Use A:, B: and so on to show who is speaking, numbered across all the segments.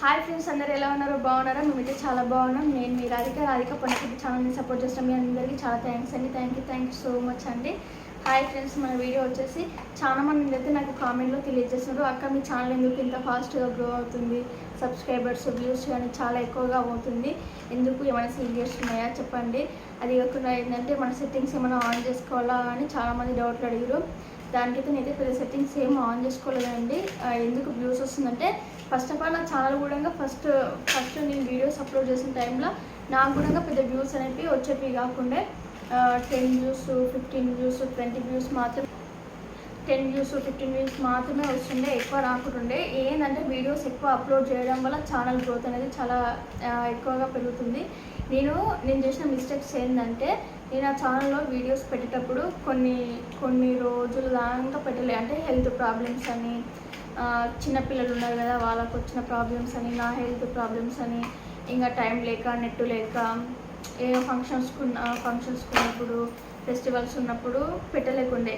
A: Hi friends అందరు ఎలా ఉన్నారో? బాగున్నారా? మేమైతే చాలా బాగున్నాం. నేను మీ రాధిక. రాధిక పండుగ ఛానల్ని సపోర్ట్ చేస్తాం మీ అందరికీ చాలా థ్యాంక్స్ అండి. Thank you thank you so much అండి. హాయ్ ఫ్రెండ్స్ మన వీడియో వచ్చేసి చాలా మంది అయితే నాకు కామెంట్లో తెలియజేస్తున్నారు. అక్క మీ ఛానల్ ఎందుకు ఇంత ఫాస్ట్గా గ్రో అవుతుంది? సబ్స్క్రైబర్స్ వ్యూస్ కానీ చాలా ఎక్కువగా అవుతుంది. ఎందుకు ఏమైనా సీరియస్ ఉన్నాయా చెప్పండి? అది కాకుండా ఏంటంటే మన సెట్టింగ్స్ ఏమైనా ఆన్ చేసుకోవాలా అని చాలామంది డౌట్లు అడిగారు. దానికైతే నేనైతే పెద్ద సెట్టింగ్స్ ఏం ఆన్ చేసుకోలేదండి. ఎందుకు వ్యూస్ వస్తుందంటే ఫస్ట్ ఆఫ్ ఆల్ నా ఛానల్ కూడా ఫస్ట్ ఫస్ట్ నేను వీడియోస్ అప్లోడ్ చేసిన టైంలో నాకు కూడా పెద్ద వ్యూస్ అనేవి వచ్చేవి కాకుండా ten views fifteen views twenty views మాత్రమే టెన్ వ్యూస్ ఫిఫ్టీన్ వ్యూస్ మాత్రమే వస్తుండే ఎక్కువ రాకుంటుండే ఏంటంటే వీడియోస్ ఎక్కువ అప్లోడ్ చేయడం వల్ల ఛానల్ గ్రోత్ అనేది చాలా ఎక్కువగా పెరుగుతుంది. నేను నేను చేసిన మిస్టేక్స్ ఏంటంటే నేను ఆ ఛానల్లో వీడియోస్ పెట్టేటప్పుడు కొన్ని కొన్ని రోజులు దాకా పెట్టలే. అంటే హెల్త్ ప్రాబ్లమ్స్ అని చిన్నపిల్లలు ఉన్నారు కదా వాళ్ళకు వచ్చిన ప్రాబ్లమ్స్ అని నా హెల్త్ ప్రాబ్లమ్స్ అని ఇంకా టైం లేక నెట్ లేక ఏ ఫంక్షన్స్కు ఫంక్షన్స్కి ఉన్నప్పుడు ఫెస్టివల్స్ ఉన్నప్పుడు పెట్టలేకుండే.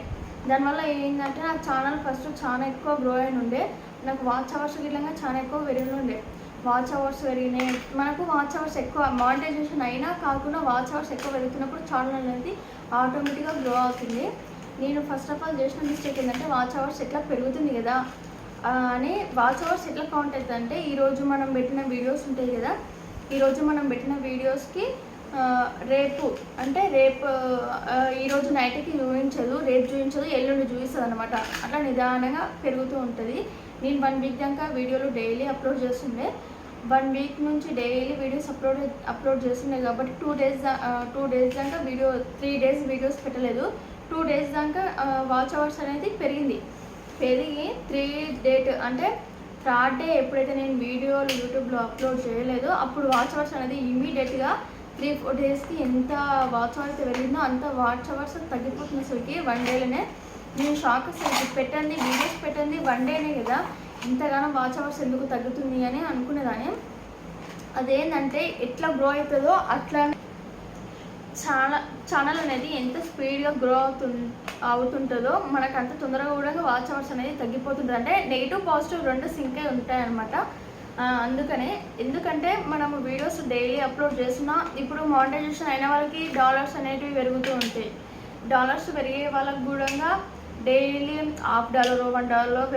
A: దానివల్ల ఏంటంటే నా ఛానల్ ఫస్ట్ చాలా ఎక్కువ గ్రో అయిన ఉండే. నాకు వాచ్ అవర్స్ గిట్లంగా చాలా ఎక్కువ పెరిగి ఉండే. వాచ్ అవర్స్ పెరిగినాయి మనకు వాచ్ అవర్స్ ఎక్కువ మానిటైజేషన్ అయినా కాకుండా వాచ్ అవర్స్ ఎక్కువ పెరుగుతున్నప్పుడు ఛానల్ అనేది ఆటోమేటిక్గా గ్రో అవుతుంది. నేను ఫస్ట్ ఆఫ్ ఆల్ చేసిన మిస్టేక్ ఏంటంటే వాచ్ అవర్స్ ఎట్లా పెరుగుతుంది కదా? అని వాచ్ అవర్స్ ఎట్లా కౌంట్ అవుతుంది అంటే ఈరోజు మనం పెట్టిన వీడియోస్ ఉంటాయి కదా ఈరోజు మనం పెట్టిన వీడియోస్కి రేపు అంటే రేపు ఈరోజు నైట్కి చూపించదు రేపు చూపించదు ఎల్లుండి చూపిస్తుంది అనమాట అట్లా నిదానంగా పెరుగుతూ ఉంటుంది. నేను వన్ వీక్ దాకా వీడియోలు డైలీ అప్లోడ్ చేస్తుండే. వన్ వీక్ నుంచి డైలీ వీడియోస్ అప్లోడ్ అప్లోడ్ చేస్తుండే కాబట్టి టూ డేస్ టూ డేస్ దాకా వీడియో త్రీ డేస్ వీడియోస్ పెట్టలేదు. టూ డేస్ దాకా వాచ్ అవర్స్ అనేది పెరిగింది. పెరిగి త్రీ డేట్ అంటే థర్డ్ డే ఎప్పుడైతే నేను వీడియోలు యూట్యూబ్లో అప్లోడ్ చేయలేదో అప్పుడు వాచ్ అవర్స్ అనేది ఇమీడియట్గా త్రీ ఫోర్ డేస్కి ఎంత వాచ్ అవర్స్ వెళ్ళిందో అంత వాచ్ అవర్స్ తగ్గిపోతున్న అసలుకి. వన్ డేలోనే నేను షాక్ అసలు పెట్టండి వీడియోస్ పెట్టండి వన్ డేనే కదా. ఇంతగానో వాచ్ అవర్స్ ఎందుకు తగ్గుతుంది అని అనుకునేదాన్ని. అదేంటంటే ఎట్లా గ్రో అవుతుందో అట్లా ఛానల్ ఛానల్ అనేది ఎంత స్పీడ్గా గ్రో అవుతు అవుతుంటుందో మనకు అంత తొందరగా కూడా వాచ్ అవర్స్ అనేది తగ్గిపోతుంది అంటే నెగిటివ్ పాజిటివ్ రెండు సింకే ఉంటాయన్నమాట. ఉంటాయి అందుకనే ఎందుకంటే మనం వీడియోస్ డైలీ అప్లోడ్ చేసినా ఇప్పుడు మానిటైజేషన్ అయిన వాళ్ళకి డాలర్స్ అనేటివి పెరుగుతూ ఉంటాయి. డాలర్స్ పెరిగే వాళ్ళకి కూడా daily half dollar one dollar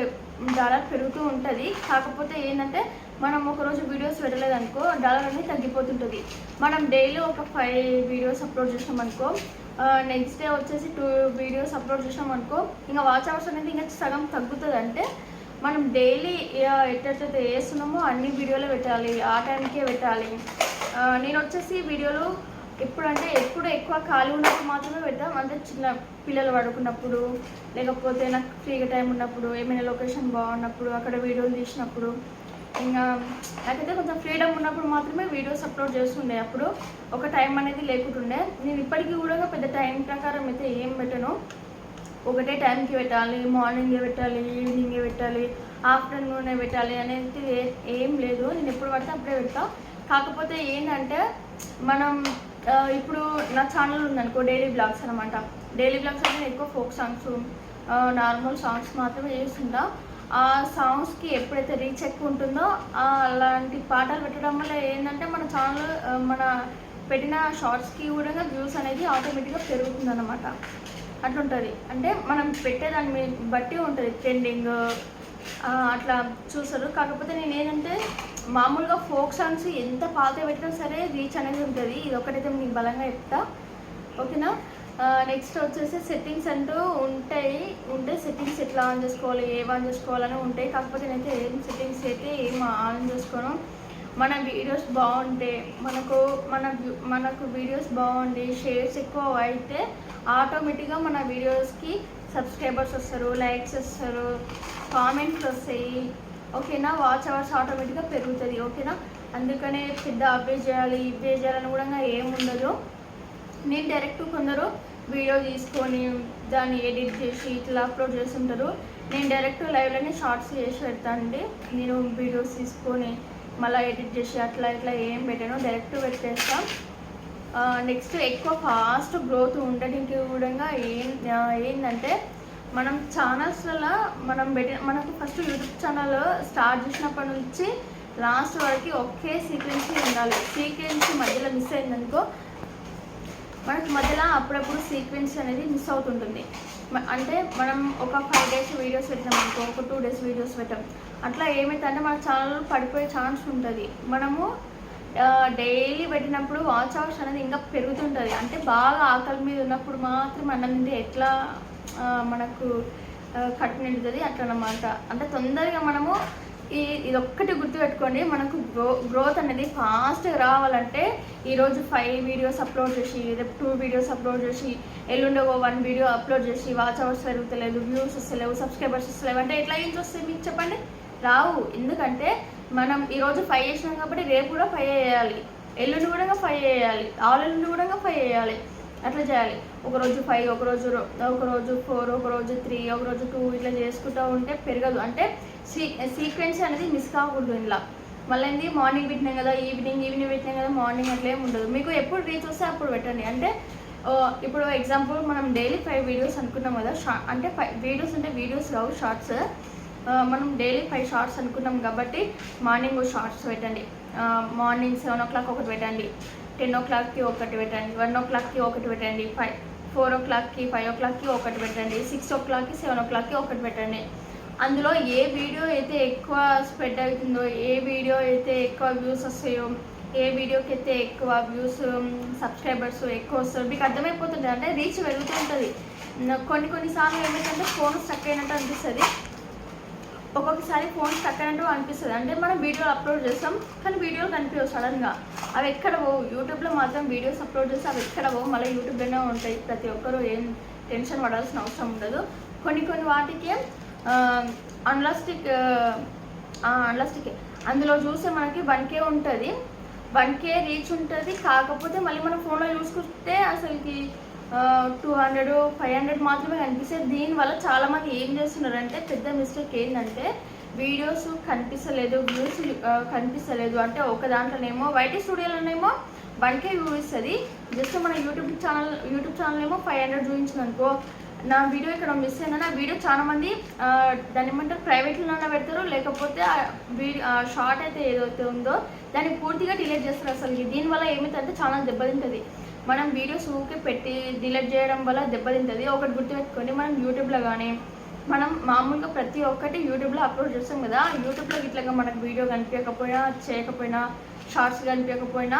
A: dollar పెరుగుతూ ఉంటుంది. కాకపోతే ఏంటంటే మనం ఒకరోజు వీడియోస్ పెట్టలేదనుకో డాలర్ అనేది తగ్గిపోతుంటుంది. మనం డైలీ ఒక ఫైవ్ వీడియోస్ అప్లోడ్ చేసామనుకో నెక్స్ట్ డే వచ్చేసి టూ వీడియోస్ అప్లోడ్ చేసామనుకో ఇంకా వాచ్ అవర్స్ అనేది ఇంకా సగం తగ్గుతుంది. అంటే మనం డైలీ ఎట్లయితే వేస్తున్నామో అన్ని వీడియోలు పెట్టాలి ఆ టైంకే పెట్టాలి. నేను వచ్చేసి వీడియోలు ఎప్పుడంటే ఎప్పుడు ఎక్కువ ఖాళీ ఉన్నప్పుడు మాత్రమే పెడతాం. అంటే చిన్న పిల్లలు పడుకున్నప్పుడు లేకపోతే నాకు ఫ్రీగా టైం ఉన్నప్పుడు ఏమైనా లొకేషన్ బాగున్నప్పుడు అక్కడ వీడియోలు తీసినప్పుడు ఇంకా నాకైతే కొంచెం ఫ్రీడమ్ ఉన్నప్పుడు మాత్రమే వీడియోస్ అప్లోడ్ చేస్తుండే. అప్పుడు ఒక టైం అనేది లేకుంటుండే. నేను ఇప్పటికీ కూడా పెద్ద టైం ప్రకారం అయితే ఏం పెట్టను. ఒకటే టైంకి పెట్టాలి మార్నింగే పెట్టాలి ఈవినింగే పెట్టాలి ఆఫ్టర్నూనే పెట్టాలి అనేది ఏం లేదు. నేను ఎప్పుడు పడితే అప్పుడే పెడతా. కాకపోతే ఏంటంటే మనం ఇప్పుడు నా ఛానల్ ఉందనుకో డైలీ బ్లాగ్స్ అనమాట. డైలీ బ్లాగ్స్ అంటే ఎక్కువ ఫోక్ సాంగ్స్ నార్మల్ సాంగ్స్ మాత్రమే చేస్తుంటా. ఆ సాంగ్స్కి ఎప్పుడైతే రీచ్ ఎక్కువ ఉంటుందో అలాంటి పాటలు పెట్టడం వల్ల ఏంటంటే మన ఛానల్ మన పెట్టిన షార్ట్స్కి కూడా వ్యూస్ అనేది ఆటోమేటిక్గా పెరుగుతుంది అనమాట అట్లుంటుంది. అంటే మనం పెట్టేదాన్ని బట్టి ఉంటుంది. ట్రెండింగ్ అట్లా చూస్తారు. కాకపోతే నేను ఏంటంటే మామూలుగా ఫోక్ సాంగ్స్ ఎంత పాత పెట్టినా సరే రీచ్ అనేది ఉంటుంది. ఇది ఒకటైతే మీకు బలంగా చెప్తా. ఓకేనా? నెక్స్ట్ వచ్చేసి సెట్టింగ్స్ అంటూ ఉంటాయి. ఉంటే సెట్టింగ్స్ ఎట్లా ఆన్ చేసుకోవాలి ఏం ఆన్ చేసుకోవాలని ఉంటాయి. కాకపోతే నేనైతే ఏం సెట్టింగ్స్ అయితే ఏం ఆన్ చేసుకోను. మన వీడియోస్ బాగుంటే మనకు మన మనకు వీడియోస్ బాగుండి షేర్స్ ఎక్కువ అయితే ఆటోమేటిక్గా మన వీడియోస్కి సబ్స్క్రైబర్స్ వస్తారు లైక్స్ వస్తారు కామెంట్స్ వస్తాయి. ఓకేనా? వాచ్ అవర్స్ ఆటోమేటిక్గా పెరుగుతుంది. ఓకేనా? అందుకనే పెద్ద అప్డేట్ చేయాలి ఇవే చేయాలని కూడా ఏముండదు ఉండదు. నేను డైరెక్ట్ కొందరు వీడియో తీసుకొని దాన్ని ఎడిట్ చేసి ఇట్లా అప్లోడ్ చేస్తుంటారు. నేను డైరెక్ట్ లైవ్లోనే షార్ట్స్ చేసి పెడతానండి నేను వీడియోస్ తీసుకొని మళ్ళీ ఎడిట్ చేసి అట్లా ఇట్లా ఏం పెట్టాను డైరెక్ట్ పెట్టేస్తాను నెక్స్ట్ ఎక్కువ ఫాస్ట్ గ్రోత్ ఉండడానికి కూడా ఏం ఏంటంటే మనం ఛానల్స్లలో మనం పెట్టి మనకు ఫస్ట్ యూట్యూబ్ ఛానల్ స్టార్ట్ చేసినప్పటి నుంచి లాస్ట్ వరకు ఒకే సీక్వెన్సీ ఉండాలి. సీక్వెన్సీ మధ్యలో మిస్ అయిందనుకో మనకి మధ్యలో అప్పుడప్పుడు సీక్వెన్స్ అనేది మిస్ అవుతుంటుంది. అంటే మనం ఒక ఫైవ్ డేస్ వీడియోస్ పెట్టినాం అనుకో ఒక టూ డేస్ వీడియోస్ పెట్టాం. అట్లా ఏమైందంటే మన ఛానల్ పడిపోయే ఛాన్స్ ఉంటుంది. మనము డైలీ పెట్టినప్పుడు వాచ్ అవర్స్ అనేది ఇంకా పెరుగుతుంటుంది. అంటే బాగా ఆకలి మీద ఉన్నప్పుడు మాత్రం అన్నం ఎట్లా మనకు కట్టు నిండుతుంది అట్లా అన్నమాట. అంటే తొందరగా మనము ఈ ఇది ఒక్కటి గుర్తుపెట్టుకోండి మనకు గ్రో గ్రోత్ అనేది ఫాస్ట్గా రావాలంటే ఈరోజు ఫైవ్ వీడియోస్ అప్లోడ్ చేసి రేపు టూ వీడియోస్ అప్లోడ్ చేసి ఎల్లుండి ఒక వన్ వీడియో అప్లోడ్ చేసి వాచ్ అవర్స్ పెరుగుతలేదు వ్యూస్ వస్తలేవు సబ్స్క్రైబర్స్ వస్తలేవు అంటే ఎట్లా ఏం వస్తాయి మీకు చెప్పండి? రావు. ఎందుకంటే మనం ఈరోజు ఫైవ్ చేసినాం కాబట్టి రేపు కూడా ఫైవ్ చేయాలి. ఎల్లుండి కూడా ఫైవ్ చేయాలి. ఆల్ ఎల్లుండి కూడా ఫైవ్ చేయాలి. అట్లా చేయాలి. ఒకరోజు ఫైవ్ ఒకరోజు ఒకరోజు ఫోర్ ఒకరోజు త్రీ ఒకరోజు టూ ఇట్లా చేసుకుంటూ ఉంటే పెరగదు. అంటే సీ సీక్వెన్స్ అనేది మిస్ కాకూడదు ఇలా మళ్ళీ మార్నింగ్ పెట్టినాం కదా ఈవినింగ్ ఈవినింగ్ పెట్టినాం కదా మార్నింగ్ అట్లా ఏమి ఉండదు. మీకు ఎప్పుడు రీచ్ వస్తే అప్పుడు పెట్టండి. అంటే ఇప్పుడు ఎగ్జాంపుల్ మనం డైలీ ఫైవ్ వీడియోస్ అనుకున్నాం కదా షా అంటే ఫైవ్ వీడియోస్ అంటే వీడియోస్ కావు షార్ట్స్ మనం డైలీ ఫైవ్ షార్ట్స్ అనుకున్నాం కాబట్టి మార్నింగ్ షార్ట్స్ పెట్టండి. మార్నింగ్ సెవెన్ ఓ క్లాక్ ఒకటి పెట్టండి. టెన్ ఓ క్లాక్కి ఒకటి పెట్టండి వన్ ఓ క్లాక్కి ఒకటి పెట్టండి ఫైవ్ ఫోర్ ఓ క్లాక్కి ఫైవ్ ఓ క్లాక్కి ఒకటి పెట్టండి సిక్స్ ఓ క్లాక్కి సెవెన్ ఓ క్లాక్కి ఒకటి పెట్టండి. అందులో ఏ వీడియో అయితే ఎక్కువ స్ప్రెడ్ అవుతుందో ఏ వీడియో అయితే ఎక్కువ వ్యూస్ వస్తాయో ఏ వీడియోకి అయితే ఎక్కువ వ్యూస్ సబ్స్క్రైబర్స్ ఎక్కువ వస్తాయో మీకు అర్థమైపోతుంది అంటే రీచ్ పెరుగుతూ ఉంటుంది. కొన్ని కొన్నిసార్లు ఏమిటంటే ఫోన్ స్టక్ అయినట్టు అనిపిస్తుంది. ఒక్కొక్కసారి ఫోన్ స్టక్ అయినట్టు అనిపిస్తుంది. అంటే మనం వీడియోలు అప్లోడ్ చేస్తాం కానీ వీడియోలు కనిపించవు సడన్గా. అవి ఎక్కడ పోవు? యూట్యూబ్లో మాత్రం వీడియోస్ అప్లోడ్ చేస్తే అవి ఎక్కడ పోవు? మళ్ళీ యూట్యూబ్లోనే ఉంటాయి. ప్రతి ఒక్కరూ ఏం టెన్షన్ పడాల్సిన అవసరం ఉండదు. కొన్ని కొన్ని వాటికి అన్లాస్టిక్ అన్లాస్టిక్ అందులో చూస్తే మనకి వన్ కే ఉంటుంది. వన్ కే రీచ్ ఉంటుంది. కాకపోతే మళ్ళీ మనం ఫోన్లో చూసుకుంటే అసలుకి టూ హండ్రెడ్ ఫైవ్ హండ్రెడ్ మాత్రమే కనిపిస్తాయి. దీనివల్ల చాలామంది ఏం చేస్తున్నారంటే పెద్ద మిస్టేక్ ఏంటంటే వీడియోస్ కనిపిస్తలేదు వ్యూస్ కనిపిస్తలేదు. అంటే ఒక దాంట్లోనేమో వైటీ స్టూడియోలోనేమో వన్కే వ్యూ చూపిస్తుంది జస్ట్ మన యూట్యూబ్ ఛానల్ యూట్యూబ్ ఛానల్ ఏమో ఫైవ్ హండ్రెడ్ చూపించింది అనుకో నా వీడియో ఇక్కడ మిస్ అయినా నా వీడియో చాలామంది దాన్ని ఏమంటారు ప్రైవేట్లోనే పెడతారు. లేకపోతే వీడియో షార్ట్ అయితే ఏదైతే ఉందో దాన్ని పూర్తిగా డిలీట్ చేస్తారు అసలు. దీనివల్ల ఏమైందంటే చాలా దెబ్బతింటుంది. మనం వీడియోస్ ఊకే పెట్టి డిలీట్ చేయడం వల్ల దెబ్బతింటుంది. ఒకటి గుర్తుపెట్టుకోండి మనం యూట్యూబ్లో కానీ మనం మామూలుగా ప్రతి ఒక్కటి యూట్యూబ్లో అప్లోడ్ చేస్తాం కదా. యూట్యూబ్లో ఇట్లాగా మనకు వీడియో కనిపించకపోయినా చేయకపోయినా షార్ట్స్ కనిపించకపోయినా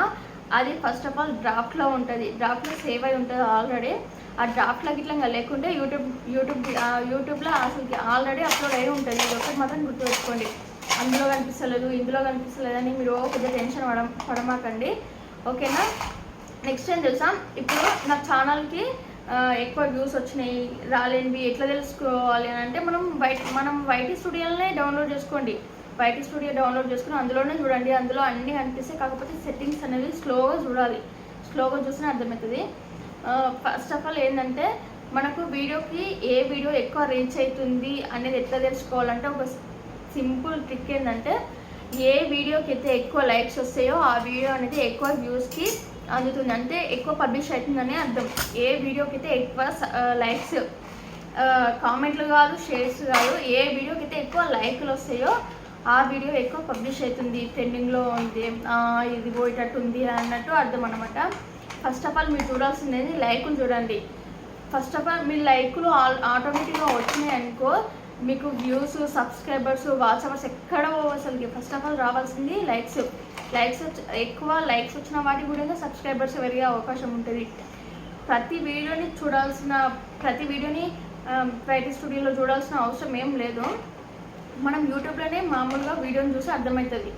A: అది ఫస్ట్ ఆఫ్ ఆల్ డ్రాఫ్ట్లో ఉంటుంది. డ్రాఫ్ట్లో సేవ్ అయి ఉంటుంది ఆల్రెడీ ఆ డ్రాఫ్ట్లో గిట్లా లేకుంటే యూట్యూబ్ యూట్యూబ్ ఆ, యూట్యూబ్లో అసలు ఆల్రెడీ అప్లోడ్ అయి ఉంటుంది. ఇది ఒకటి మాత్రం గుర్తుపెట్టుకోండి. అందులో కనిపిస్తలేదు ఇందులో కనిపిస్తలేదు అని మీరు పెద్ద టెన్షన్ పడ పడమాకండి. ఓకేనా నెక్స్ట్ ఏం తెలుసా? ఇప్పుడు నా ఛానల్కి ఎక్కువ వ్యూస్ వచ్చినాయి రాలేనివి ఎట్లా తెలుసుకోవాలి అని అంటే మనం వైట్ మనం వైటీ స్టూడియోనే డౌన్లోడ్ చేసుకోండి. వైటీ స్టూడియో డౌన్లోడ్ చేసుకుని అందులోనే చూడండి. అందులో అన్నీ కనిపిస్తాయి కాకపోతే సెట్టింగ్స్ అనేవి స్లోగా చూడాలి. స్లోగా చూసినా అర్థమవుతుంది. ఫస్ట్ ఆఫ్ ఆల్ ఏంటంటే మనకు వీడియోకి ఏ వీడియో ఎక్కువ రీచ్ అవుతుంది అనేది ఎట్లా తెలుసుకోవాలంటే ఒక సింపుల్ ట్రిక్ ఏంటంటే ఏ వీడియోకి అయితే ఎక్కువ లైక్స్ వస్తాయో ఆ వీడియో అనేది ఎక్కువ వ్యూస్కి అందుతుంది. అంటే ఎక్కువ పబ్లిష్ అవుతుందని అర్థం. ఏ వీడియోకి అయితే ఎక్కువ లైక్స్ కామెంట్లు కాదు షేర్స్ కాదు ఏ వీడియోకి అయితే ఎక్కువ లైక్లు వస్తాయో ఆ వీడియో ఎక్కువ పబ్లిష్ అవుతుంది. ట్రెండింగ్లో ఉంది. ఇది పోయేటట్టు ఉంది అన్నట్టు అర్థం అనమాట ఫస్ట్ ఆఫ్ ఆల్ మీరు చూడాల్సింది లైక్లు చూడండి. ఫస్ట్ ఆఫ్ ఆల్ మీ లైక్లు ఆల్ ఆటోమేటిక్గా వచ్చినాయి అనుకో మీకు వ్యూస్ సబ్స్క్రైబర్స్ వాచ్ అవర్స్ ఎక్కడ అసలు ఫస్ట్ ఆఫ్ ఆల్ రావాల్సింది లైక్స్ లైక్స్ ఎక్కువ లైక్స్ వచ్చిన వాటికి కూడా సబ్స్క్రైబర్స్ పెరిగే అవకాశం ఉంటుంది. ప్రతి వీడియోని చూడాల్సిన ప్రతి వీడియోని ప్రైటీ స్టూడియోలో చూడాల్సిన అవసరం ఏం లేదు. మనం యూట్యూబ్లోనే మామూలుగా వీడియోని చూసి అర్థమవుతుంది.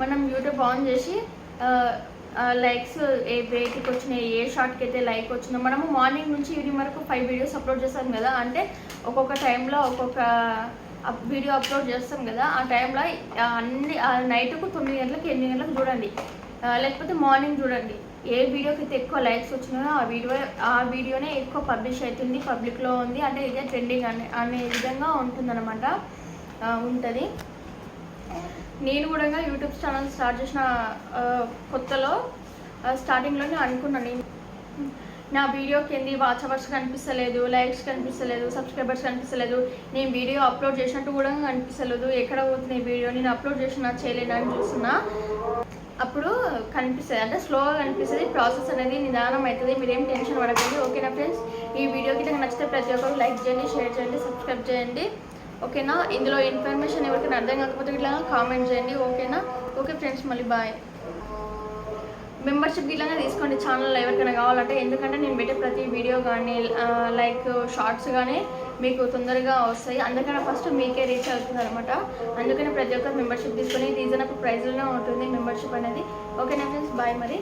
A: మనం యూట్యూబ్ ఆన్ చేసి లైక్స్ ఏ వేటికి వచ్చినాయి ఏ షార్ట్కి అయితే లైక్ వచ్చిందో మనము మార్నింగ్ నుంచి ఈవినింగ్ వరకు ఫైవ్ వీడియోస్ అప్లోడ్ చేస్తాం కదా. అంటే ఒక్కొక్క టైంలో ఒక్కొక్క వీడియో అప్లోడ్ చేస్తాం కదా. ఆ టైంలో అన్ని నైట్కు తొమ్మిది గంటలకు ఎనిమిది గంటలకు చూడండి. లేకపోతే మార్నింగ్ చూడండి. ఏ వీడియోకి అయితే ఎక్కువ లైక్స్ వచ్చినాయో ఆ వీడియో ఆ వీడియోనే ఎక్కువ పబ్లిష్ అవుతుంది పబ్లిక్లో ఉంది. అంటే ఇదే ట్రెండింగ్ అనే అనే విధంగా ఉంటుందన్నమాట. ఉంటుంది. నేను కూడా యూట్యూబ్ ఛానల్ స్టార్ట్ చేసిన కొత్తలో స్టార్టింగ్లో స్టార్టింగ్లోనే అనుకున్నాను నా వీడియో కింద వాచ్ అవర్స్ కనిపిస్తలేదు లైక్స్ కనిపిస్తలేదు సబ్స్క్రైబర్స్ కనిపిస్తలేదు. నేను వీడియో అప్లోడ్ చేసినట్టు కూడా కనిపిస్తలేదు. ఎక్కడ పోతుంది ఈ వీడియో నేను అప్లోడ్ చేసినా చేయలేను అని చూస్తున్నా. అప్పుడు కనిపిస్తుంది. అంటే స్లోగా కనిపిస్తుంది. ప్రాసెస్ అనేది నిదానం అవుతుంది. మీరేం టెన్షన్ పడకండి. ఓకేనా ఫ్రెండ్స్ ఈ వీడియోకి నాకు నచ్చితే ప్రతి ఒక్కరు లైక్ చేయండి షేర్ చేయండి సబ్స్క్రైబ్ చేయండి. ఓకేనా? ఇందులో ఇన్ఫర్మేషన్ ఎవరికైనా అర్థం కాకపోతే ఇట్లా కామెంట్ చేయండి ఓకేనా? ఓకే ఫ్రెండ్స్ మళ్ళీ బాయ్ మెంబర్షిప్ ఇలానే తీసుకోండి ఛానల్లో ఎవరికైనా కావాలంటే. ఎందుకంటే నేను పెట్టే ప్రతి వీడియో కానీ లైక్ షార్ట్స్ కానీ మీకు తొందరగా వస్తాయి. అందుకని ఫస్ట్ మీకే రీచ్ అవుతుంది అనమాట అందుకని ప్రతి ఒక్కరు మెంబర్షిప్ తీసుకొని రీజనబుల్ ప్రైజ్లోనే ఉంటుంది మెంబర్షిప్ అనేది. ఓకేనా ఫ్రెండ్స్ బాయ్ మరి.